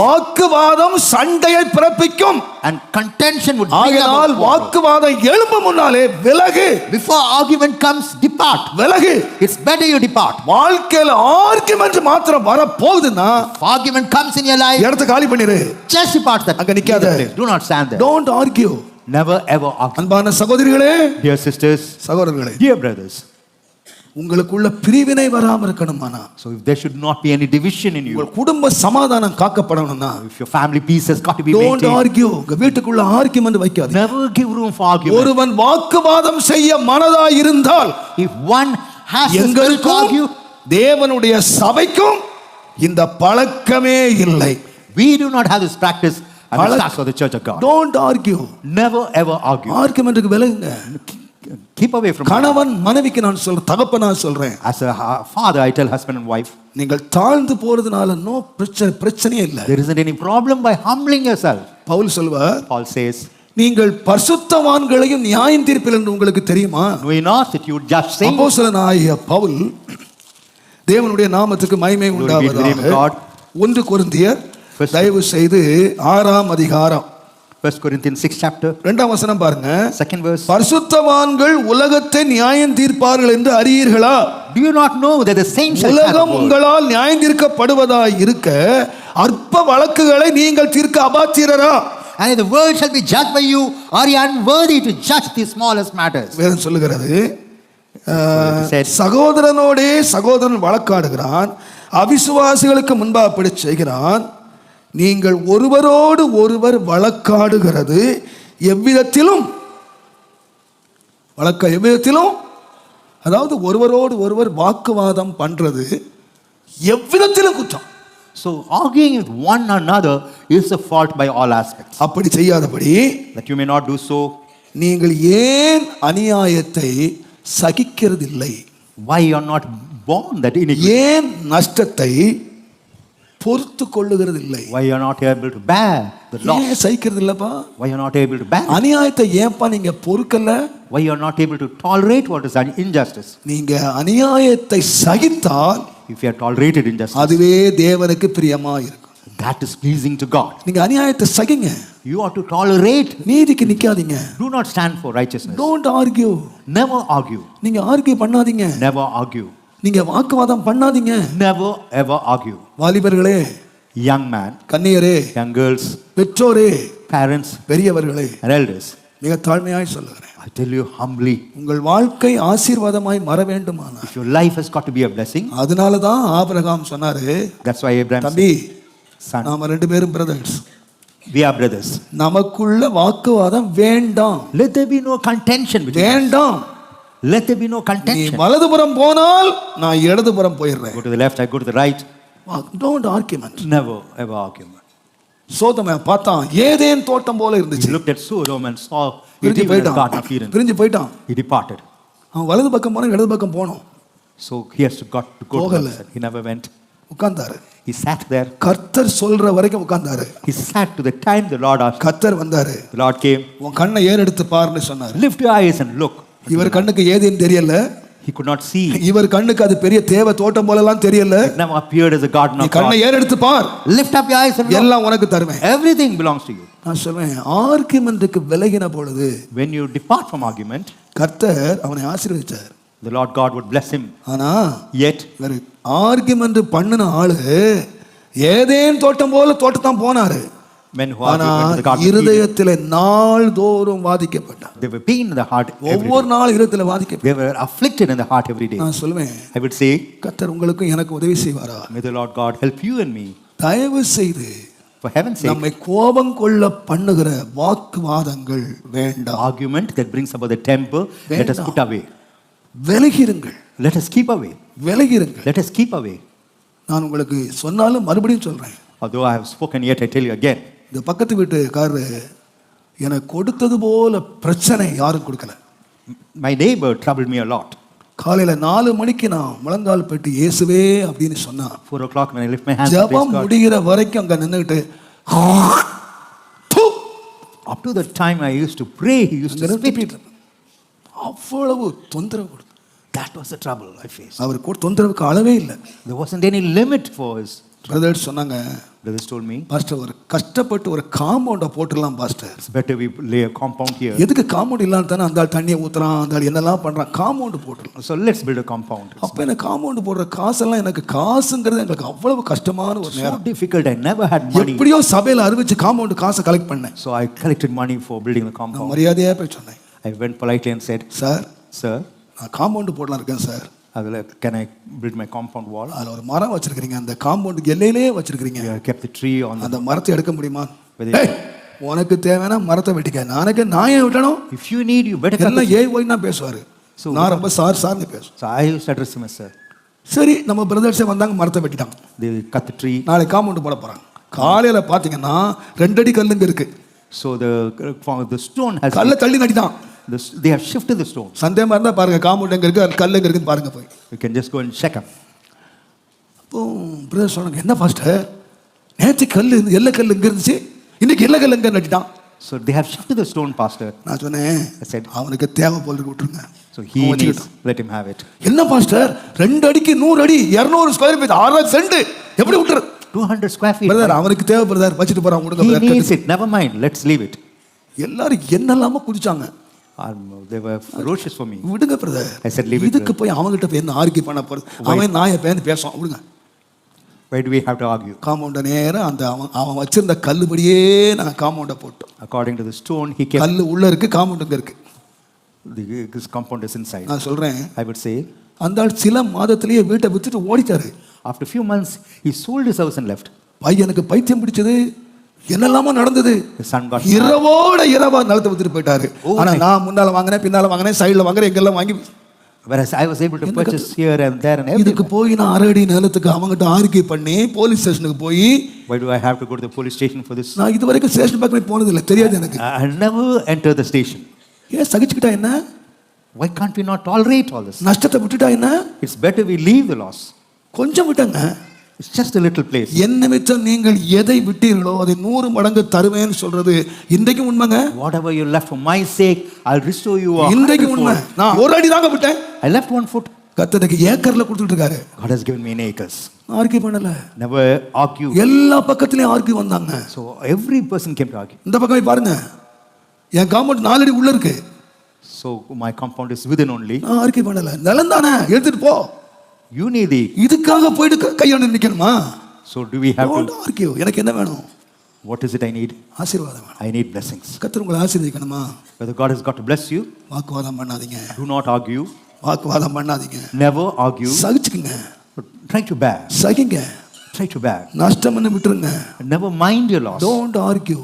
வாக்குவாதம் சண்டையை பிறப்பிக்கும் and contention would bring ஆகையால். வாக்குவாதம் எழும்ப முன்னாலே விலகு Before argument comes, depart. விலகு It's better you depart. வாழ்க்கையில ஆர்குமெண்ட் மாத்திரம் வர போகுதுன்னா argument comes in your life, இடத்த காலி பண்ணிரு just depart that அங்க நிக்காத. Do not stand there. Don't argue Never ever argue. அன்பான சகோதரிகளே Dear sisters, சகோதரர்களே dear brothers, உங்களுக்குள்ள பிரிவினை வராம இருக்கணுமானா so if there should not be any division in you, உங்கள் குடும்ப சமாதானம் காக்கப்படணும்னா if your family peace has got to be don't maintained, argue உங்க வீட்டுக்குள்ள ஆர்கியூமெண்ட் வைக்காது never give room for argument. ஒருவன் வாக்குவாதம் செய்ய மனதாய் இருந்தால் If one has the spirit to எங்களுக்கும் argue, தேவனுடைய சபைக்கும் இந்த பழக்கமே இல்லை we do not have this practice and it starts for the church of God. Don't argue Never ever argue. ஆர்குமெண்ட்டுக்கு விலகுங்க Keep away from கணவன் மனைவிக்கு நான் சொல்றேன் தகப்ப நான் சொல்றேன் As a father, I tell husband and wife, நீங்கள் தாழ்ந்து போறதுனால நோ பிரச்சனை பிரச்சனையே இல்லை there isn't any problem by humbling yourself. Pavul சொல்வார் Paul says, நீங்கள் பரிசுத்தவான்களையும் நியாயம் தீர்ப்பில் என்று உங்களுக்கு தெரியுமா know ye not that you just sing? அப்போஸ்தலனாகிய பவுல் தேவனுடைய நாமத்துக்கு மகிமை. உண்டாவதாக ஒன்று கொரிந்தியர் தயவு செய்து ஆறாம் அதிகாரம் First Corinthians 6 chapter, இரண்டாம் வசனம் பாருங்க second verse. பரிசுத்தவான்கள் உலகத்தை நியாயம் தீர்ப்பார்கள் என்று அறியீர்களா not know that the same shall have உலகம்? உங்களால் நியாயம் தீர்க்கப்படுவதாய் இருக்க அற்ப வழக்குகளை நீங்கள் தீர்க்க அபாத்திரரா And the world shall be judged by you, are you unworthy to judge the smallest matters? வேதம் சொல்லுகிறது சகோதரனோடே சகோதரன் வழக்காடுகிறான் அவிசுவாசிகளுக்கு முன்பாக அப்படி செய்கிறான் நீங்கள் ஒருவரோடு ஒருவர் வழக்காடுகிறது எவ்விதத்திலும். வழக்க எவ்விதத்திலும்? அதாவது ஒருவரோடு ஒருவர் வாக்குவாதம் பண்றது எவ்விதத்திலும் குற்றம். So arguing with one another is a fault by all aspects. அப்படி செய்யாதபடி That you may not do so, நீங்கள் ஏன் அநியாயத்தை சகிக்கிறதில்லை? You are not born that iniquity? ஏன் நஷ்டத்தை பொறுத்து கொள்ளுகிறதில்லை Why you are not able to bear the loss? ஏன் சகிக்கிறது இல்லப்பா Why you are not able to bear? அநியாயத்தை ஏன்பா நீங்க பொறுக்கல Why you are not able to tolerate what is an injustice? நீங்க அநியாயத்தை சகித்தால் If you are tolerated injustice, அதுவே தேவனுக்கு பிரியமா இருக்கும் that is pleasing to God. நீங்க அநியாயத்தை சகிங்க You are to tolerate. நீதிக்கு நிக்காதீங்க Do not stand for righteousness. Don't argue Never argue. நீங்க ஆர்கியூ பண்ணாதீங்க Never argue. நீங்க வாக்குவாதம் பண்ணாதீங்க Never ever argue. வாலிபர்களே Young man, கன்னியரே young girls, பெற்றோரே parents, பெரியவர்களே elders, மிக தாழ்மையாய் சொல்லுகிறேன் I tell you humbly, உங்கள் வாழ்க்கை ஆசீர்வாதமாய் மற வேண்டுமானா if your life has got to be a blessing, அதனால தான் ஆபிரகாம் சொன்னாரு why Abraham said, தம்பி நாம ரெண்டு பேரும் பிரதர்ஸ் we are brothers. நமக்குள்ள வாக்குவாதம் வேண்டாம் Let there be no contention. வேண்டாம் Let there be no நீ contention. வலதுபுறம் போனால் நான் இடதுபுறம் போயிடுறேன் Go to the left, I go to the right. Don't argument Never ever argument. சோதமை பார்த்தான் ஏதேன் தோட்டம் போல He இருந்துச்சு looked at Sodom and saw பிரிஞ்சு போயிட்டான். பிரிஞ்சு போயிட்டான் He departed. அவன் வலது பக்கம் போனா இடது பக்கம் போனோம் So he has got to go to the. He never went. உட்கார்ந்தாரு He sat there. கர்த்தர் சொல்ற வரைக்கும் உட்கார்ந்தாரு He sat to the time the Lord asked. கர்த்தர் வந்தாரு The Lord came. உன் கண்ணை ஏறெடுத்து பாருன்னு சொன்னாரு Lift your eyes and look. இவர் கண்ணுக்கு ஏதேன்னு தெரியல He could not see. இவர் கண்ணுக்கு அது பெரிய தேவ தோட்டம் போலலாம் தெரியல never appeared as a garden of கண்ணை God. ஏறெடுத்து பார் Lift up your eyes and. எல்லாம் உனக்கு தருவேன் Everything belongs to you. நான் சொல்வேன் ஆர்குமெண்ட்டுக்கு விலகின பொழுது When you depart from argument, கர்த்தர் அவனை ஆசீர்வதிச்சார் the Lord God would bless him. ஆனா Yet, இவர் ஆர்குமெண்ட் பண்ணின ஆளு ஏதேன் தோட்டம் போல தோட்டத்தான் போனாரு இருதயத்திலே நாள்தோறும் வாதிக்கப்பட்டார் they were pain in the heart ஒவ்வொரு. நாள் இருதயத்துல வாதிக்கப்பட்டார் They were afflicted in the heart every day. நான் சொல்லுவேன் I would say, கர்த்தர் உங்களுக்கும் எனக்கு உதவி செய்வாரா may the Lord God help you and me. தயவு செய்து For heaven's sake, நம்மை கோபம் கொள்ள பண்ணுகிற வாக்குவாதங்கள் வேண்டாம் argument that brings about the temper, let us put away. விலகிருங்கள் Let us keep away. விலகிருங்கள் Let us keep away. நான் உங்களுக்கு சொன்னாலும் மறுபடியும் சொல்றேன் Although I have spoken yet, I tell you again. இந்த பக்கத்து வீட்டுக்காரரு எனக்கு கொடுத்தது போல பிரச்சனை யாரும் கொடுக்கல My neighbor troubled me a lot. காலையில நாலு மணிக்கு நான் முழங்கால் பெட்டு இயேசுவே அப்படின்னு சொன்னா Four o'clock when I lift my hands ஜெபம். முடிகிற வரைக்கும் அங்க ப்பு! Up to the time I used to pray, he used to spit. அவ்வளவு தொந்தரவு கொடுத்து That was the trouble I faced. அவர் கூட தொந்தரவுக்கு அளவே இல்லை There wasn't any limit for his brothers சொன்னாங்க Brothers told me பாஸ்டர் ஒரு கஷ்டப்பட்டு ஒரு காம்பவுண்டை போட்டுடலாம் pastor it's better we lay a compound here. எதுக்கு காம்பவுண்ட் இல்லாம தானே அந்த ஆள் தண்ணியை ஊத்துறான் அந்த ஆள் என்னெல்லாம் பண்றான் காம்பவுண்ட் போட்டுடலாம் So let's build a compound. அப்ப எனக்கு காம்பவுண்ட் போடுற காசெல்லாம் எனக்கு காசுங்கிறது எங்களுக்கு அவ்வளவு கஷ்டமான ஒரு So நேரம் difficult. I never had money. எப்படியோ சபையில அறிவிச்சு காம்பவுண்ட் காசை கலெக்ட் பண்ணேன் So I collected money for building the compound. மரியாதையா போய் சொன்னேன் I went politely and said, sir Sir, நான் காம்பவுண்ட் போடலாம் இருக்கேன் sir Will, can I build my compound wall? அதுல ஒரு மரம் வச்சிருக்கிறீங்க. அந்த காம்பவுண்டுக்கு எல்லையிலேயே வச்சிருக்கிறீங்க. The tree on the. அந்த மரத்தை எடுக்க முடியுமா? உனக்கு தேவைன்னா மரத்தை வெட்டிக்க. நாளைக்கு நான் ஏன் விட்டணும்? Need, you better cut the எல்லாம் ஓய் தான் பேசுவாரு. So- நான் ரொம்ப சார் சார்னு பேசுவேன். used to address him as sir. சரி நம்ம பிரதர்ஸே வந்தாங்க மரத்தை வெட்டிட்டாங்க. Cut the tree. நாளைக்கு காம்பவுண்ட் போட போறாங்க. காலையில பாத்தீங்கன்னா ரெண்டடி கல்லுங்க இருக்கு. So the the stone has கல்லை தள்ளி நடிதான் the, they have shifted the stone. சந்தேகமா இருந்தா பாருங்க காம்பவுண்ட் எங்க இருக்கு கல் எங்க இருக்குன்னு பாருங்க போய் You can just go and check them. அப்போ பிரதர் சொன்னாங்க என்ன பாஸ்டர் நேற்று கல் எல்லை கல் இங்க இருந்துச்சு இன்னைக்கு எல்லை கல் எங்க நட்டிட்டான் So they have shifted the stone, pastor. நான் சொன்னேன் I said- அவனுக்கு தேவை போல இருக்கு விட்டுருங்க So he அவன் needs, let him have it. என்ன பாஸ்டர் ரெண்டு அடிக்கு நூறு அடி இருநூறு ஸ்கொயர் ஃபீட் ஆறு சென்ட் எப்படி விட்டுரு 200 square feet. பிரதர் அவனுக்கு தேவை பிரதர் வச்சுட்டு போறான் He brother. needs it. Never mind. Let's leave it. எல்லாரும் என்னெல்லாம குதிச்சாங்க They were ferocious for me. விடுங்க பிரதர் இதுக்கு போய் அவங்ககிட்ட போய் என்ன ஆர்கியூ பண்ண போறது? அவன் நாயை பேந்து பேசுவான். விடுங்க. Why do we have to argue? காம்பவுண்ட நேரம் அந்த அவன் அவன் வச்சிருந்த கல்லுபடியே நான் காம்பவுண்ட போட்டோம். According to the stone, he kept கல்லு உள்ள இருக்கு காம்பவுண்ட் இங்க இருக்கு. His compound is inside. நான் சொல்றேன். I would say, அந்த ஆள் சில மாதத்திலேயே வீட்டை வித்துட்டு ஓடிட்டாரு. few months, he sold his house and left. பையனுக்கு பைத்தியம் பிடிச்சது. என்னெல்லாமோ நடந்தது இரவோட இரவா நிலத்தை வித்துட்டு போயிட்டாரு Oh ஆனா நான் முன்னால வாங்கினேன் பின்னால வாங்கினேன் சைடுல வாங்குறேன் எங்கெல்லாம் வாங்கி Whereas I was able to purchase here and there and இதுக்கு. போய் நான் அரை அடி நிலத்துக்கு அவங்ககிட்ட ஆர்கியூ பண்ணி போலீஸ் ஸ்டேஷனுக்கு போய் Why do I have to go to the police station for this? நான் இது வரைக்கும் ஸ்டேஷன் பக்கமே போனது இல்லை தெரியாது எனக்கு I I never enter the station. ஏன் சகிச்சுக்கிட்டா என்ன Why can't we not tolerate all this? நஷ்டத்தை விட்டுட்டா என்ன It's better we leave the loss. கொஞ்சம் விட்டங்க It's just a little place. என் நிமித்தம் நீங்கள் எதை விட்டீர்களோ அதை நூறு மடங்கு தருவேன்னு சொல்றது இன்றைக்கும் உண்மைங்க Whatever you left for my sake, I'll restore you. a இன்றைக்கு உண்மை. நான் ஒரு அடி தாங்க விட்டேன் I left one foot. கத்தனுக்கு ஏக்கர்ல கொடுத்துட்டு இருக்காரு God has given me in acres. Argue பண்ணல Never argue. எல்லா பக்கத்துலயும் ஆர்கியூ வந்தாங்க So every person came to argue. இந்த பக்கம் பாருங்க என் காம்பவுண்ட் நாலு அடி உள்ள இருக்கு So my compound is within only. Argue பண்ணல நிலம் தானே எடுத்துட்டு போ You need the. இதுக்காக போயிட்டு கையாண்டு நிக்கணுமா So do we have to? Argue எனக்கு என்ன வேணும் What is it I need? ஆசீர்வாதம் I need blessings. கத்தர் உங்களை ஆசீர்வதிக்கணுமா God has got to bless you, வாக்குவாதம் பண்ணாதீங்க do not argue. வாக்குவாதம் பண்ணாதீங்க Never argue. சகிச்சுக்குங்க try to bear. சகிங்க Try to bear. நஷ்டம் விட்டுருங்க Never mind your loss. Don't argue